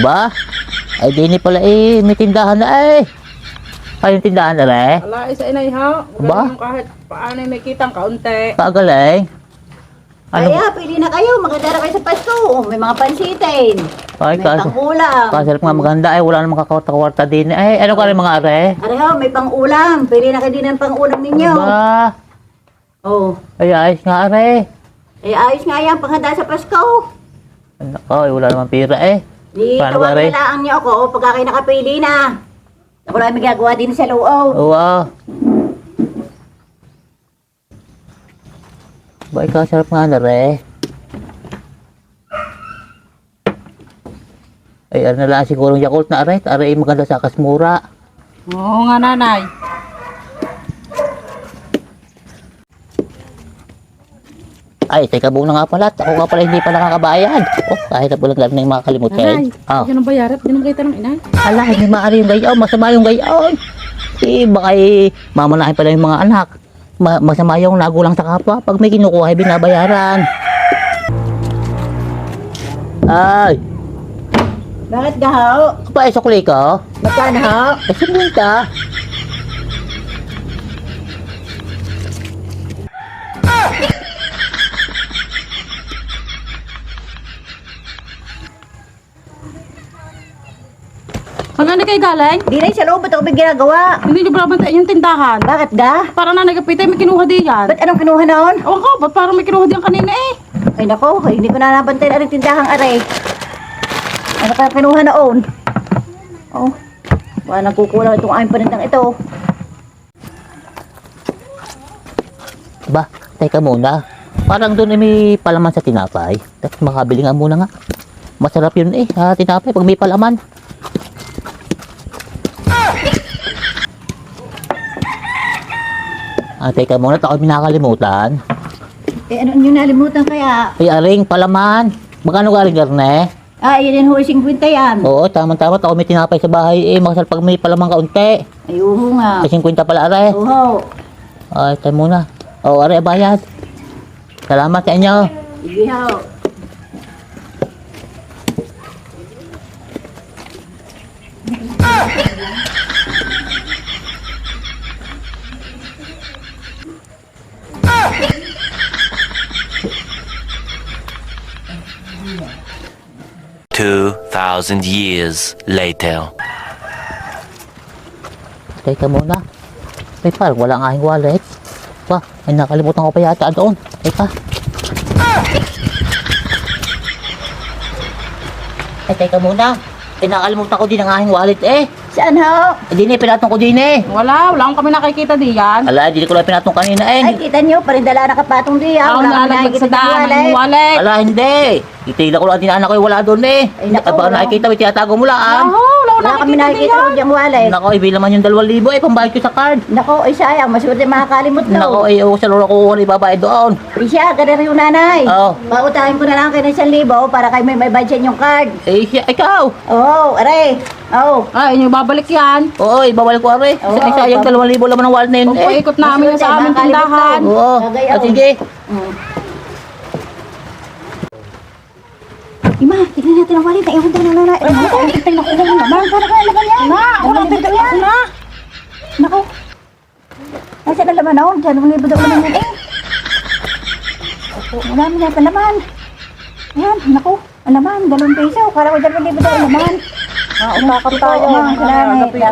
Ba? Ay, di ni pala eh. May tindahan na eh. Ay, yung tindahan na rin. Ala, isa inay ha. Ba? Kahit paano may kitang kaunti. Kagaling. Ano? Kaya, pili na kayo. Magandara kayo sa Pasko. Oh, May mga pansitin. Ay, may kaso. pang-ulam. Kaso nga maganda ay wala namang kakawarta din. Ay, ano ka rin mga are? Areho, may pang-ulam. Pili na kayo din ng pang-ulam ninyo. Ba? Oh. Ay, ayos nga are. Eh, ayos nga yan. Panghanda sa Pasko. Nako, ay wala namang pira eh. Di, Paano tawag ba, Re? niyo ako oh, pagka kayo nakapili na. Ako lang may gagawa din sa loob. Oo. Ba, ikaw sarap nga na re. Ay, ano na lang siguro yung Yakult na aray. Aray, maganda sa kasmura. Oo nga nanay. Ay, teka muna nga pala. Ako nga pala hindi pa nakakabayad. Oh, kahit na lang na yung mga kalimutan. Aray, ah. ganun ba yarat? Ganun kayo tanong inay? Ala, hindi maaari yung gayaw. Masama yung gayaw. Eh, baka eh, mamalahin pala yung mga anak. Ma masama yung nagulang sa kapwa. Pag may kinukuha, ay binabayaran. Ay! Bakit gahaw? Kapay, sukli ka? Magkano? Eh, 50. na kayo galing? Di na sa loob, ba't ako may ginagawa? Hindi niyo binabantayan yung tindahan. Bakit ga? Para na nagapitay, may kinuha din yan. Ba't anong kinuha noon? Ewan ko, ba't parang may kinuha din kanina eh? Ay nako, ay, hindi ko na nabantayan ang tindahang aray. Ano kaya kinuha noon? Oh, baka nagkukulang itong aming panindang ito. Ba, teka muna. Parang doon eh, may palaman sa tinapay. Makabili nga muna nga. Masarap yun eh, ha, tinapay pag may palaman. Ah, teka muna, ako minakalimutan. Eh, ano nyo nalimutan kaya? Ay, ah, aring, palaman. Magkano galing garne? Ah, yun ho, 50 yan. Oo, tama-tama. Ako may tinapay sa bahay. Eh, makasal pag may palamang kaunti. Ay, uho nga. Ay, 50 pala, are. Uho. Ay, tayo muna. Oo, are, bayad. Salamat sa inyo. Sige, ho. Ah! 2,000 years later. Teka muna. Ay, parang wala nga yung wallet. Pa, ay nakalimutan ko pa yata doon. Teka. Ay, teka muna. Ay, nakalimutan ko din ang aking wallet eh. Saan ho? Ay, din eh, pinatong ko din eh. Wala, wala akong kami nakikita di yan. Ala, di ko lang pinatong kanina eh. Ay, kita niyo, parindala na kapatong di ha. Ako nalaglag nakikita sa daan ng wallet. Ala, hindi. Itila ko lang din anak ko, wala doon eh. Ay, naku, wala. nakikita, may tinatago mo lang. Oo, wala kami nakikita ko diyang wallet. Nako, ibig naman yung 2,000 eh, pambayad ko sa card. Nako, ay sayang. Maswerte makakalimot to. Nako, eh, oh, sa lolo ko kukuha ibabayad doon. Ay siya, ganun yung nanay. Oo. Pautahin ko na lang kayo ng 1,000 para kayo may may budget yung card. Eh, siya, ikaw. Oo, oh, aray. Oo. Ay, inyo babalik yan. Oo, ibabalik ko are. Oo, Ay, sayang, bab- 2,000 laman ng wallet na yun eh. Pagpaikot namin yan sa aming tindahan. Oo, ah, sige. Mm. Ima, tignan natin ang wallet. Ewan daw na nanay. Ay, naku, ay, naku, naku, naman. Para ka naman yan. Na, Dalawang libo dito daw yan. na. Naku. Nasa na laman ako? Dalawang libo daw naman yan eh. Marami na pa naman. Ayan, naku. Ang laman, dalawang piso. Kala ko dalawang libo daw ang laman. Ah, umakap tayo. Mga kailangan.